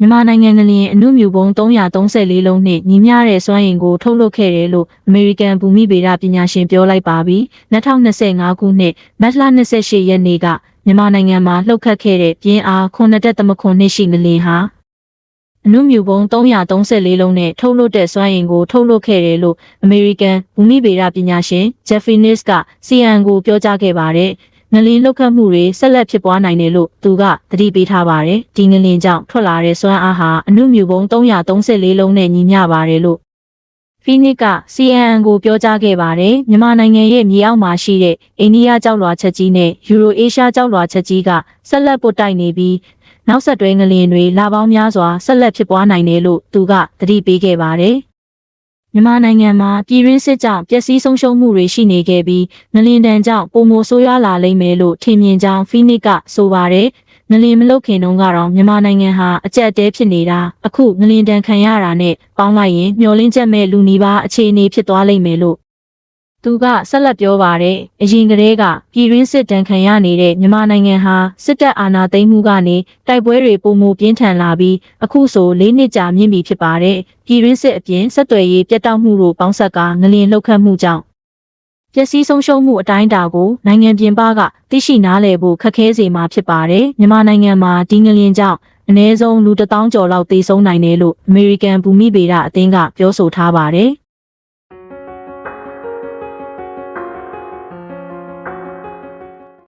မြန်မာနိုင်ငံငလျင်အနုမြူပုံ334လုံးနဲ့ညီမျှတဲ့စွမ်းအင်ကိုထုတ်လုပ်ခဲ့တယ်လို့အမေရိကန်ဘူမိဗေဒပညာရှင်ပြောလိုက်ပါပြီ2025ခုနှစ်မတ်လ28ရက်နေ့ကမြန်မာနိုင်ငံမှာလှုပ်ခတ်ခဲ့တဲ့ပြင်းအား9.3နှစ်ရှိငလျင်ဟာအနုမြူပုံ334လုံးနဲ့ထုတ်လုပ်တဲ့စွမ်းအင်ကိုထုတ်လုပ်ခဲ့တယ်လို့အမေရိကန်ဘူမိဗေဒပညာရှင် Jeffrey Niss က CN ကိုပြောကြားခဲ့ပါတယ် ငလင်းလောက်ခတ်မှုတွေဆက်လက်ဖြစ်ပွားနိုင်တယ်လို့သူကသတိပေးထားပါတယ်။ဒီငလင်းကြောင့်ထွက်လာတဲ့စွမ်းအားဟာအနုမြူပုံ334လုံးနဲ့ညီမျှပါတယ်လို့ဖီနစ်က CNN ကိုပြောကြားခဲ့ပါတယ်။မြန်မာနိုင်ငံရဲ့မြေအောက်မှာရှိတဲ့အိန္ဒိယကျောက်လွှာချက်ကြီးနဲ့ယူရိုအေးရှားကျောက်လွှာချက်ကြီးကဆက်လက်ပုတ်တိုက်နေပြီးနောက်ဆက်တွဲငလင်တွေလာပေါင်းများစွာဆက်လက်ဖြစ်ပွားနိုင်တယ်လို့သူကသတိပေးခဲ့ပါတယ်။ မြန်မာနိုင်ငံမှာပြည်တွင်းစစ်ကြောင့်ပျက်စီးဆုံးရှုံးမှုတွေရှိနေခဲ့ပြီးငလင်တန်ကြောင့်ပုံမိုဆိုးရွားလာလိမ့်မယ်လို့ထင်မြင်ကြောင်းဖီနစ်ကဆိုပါတယ်။ငလင်မလုတ်ခင်တုန်းကတော့မြန်မာနိုင်ငံဟာအကြက်တဲဖြစ်နေတာအခုငလင်တန်ခံရတာနဲ့ပေါင်းလိုက်ရင်မျောလင်းချက်မဲ့လူနီးပါးအခြေအနေဖြစ်သွားလိမ့်မယ်လို့ သူကဆက်လက်ပြောပါတယ်။အရင်ကတည်းကပြည်တွင်းစစ်တန်ခံရနေတဲ့မြန်မာနိုင်ငံဟာစစ်တပ်အာဏာသိမ်းမှုကနေတိုက်ပွဲတွေပုံမှုပြင်းထန်လာပြီးအခုဆို၄နှစ်ကြာမြင့်ပြီဖြစ်ပါတယ်။ပြည်တွင်းစစ်အပြင်ဆက်သွယ်ရေးပြတ်တောက်မှုတို့ပေါင်းဆက်ကငလင်လှုပ်ခတ်မှုကြောင့်ပျက်စီးဆုံးရှုံးမှုအတိုင်းအတာကိုနိုင်ငံပြင်ပကသိရှိနားလည်ဖို့ခက်ခဲစေမှာဖြစ်ပါတယ်။မြန်မာနိုင်ငံမှာဒီငလင်ကြောင့်အနည်းဆုံးလူတစ်တောင်းကျော်လောက်သေဆုံးနိုင်တယ်လို့ American ဘူမိဗေဒအသင်းကပြောဆိုထားပါတယ်။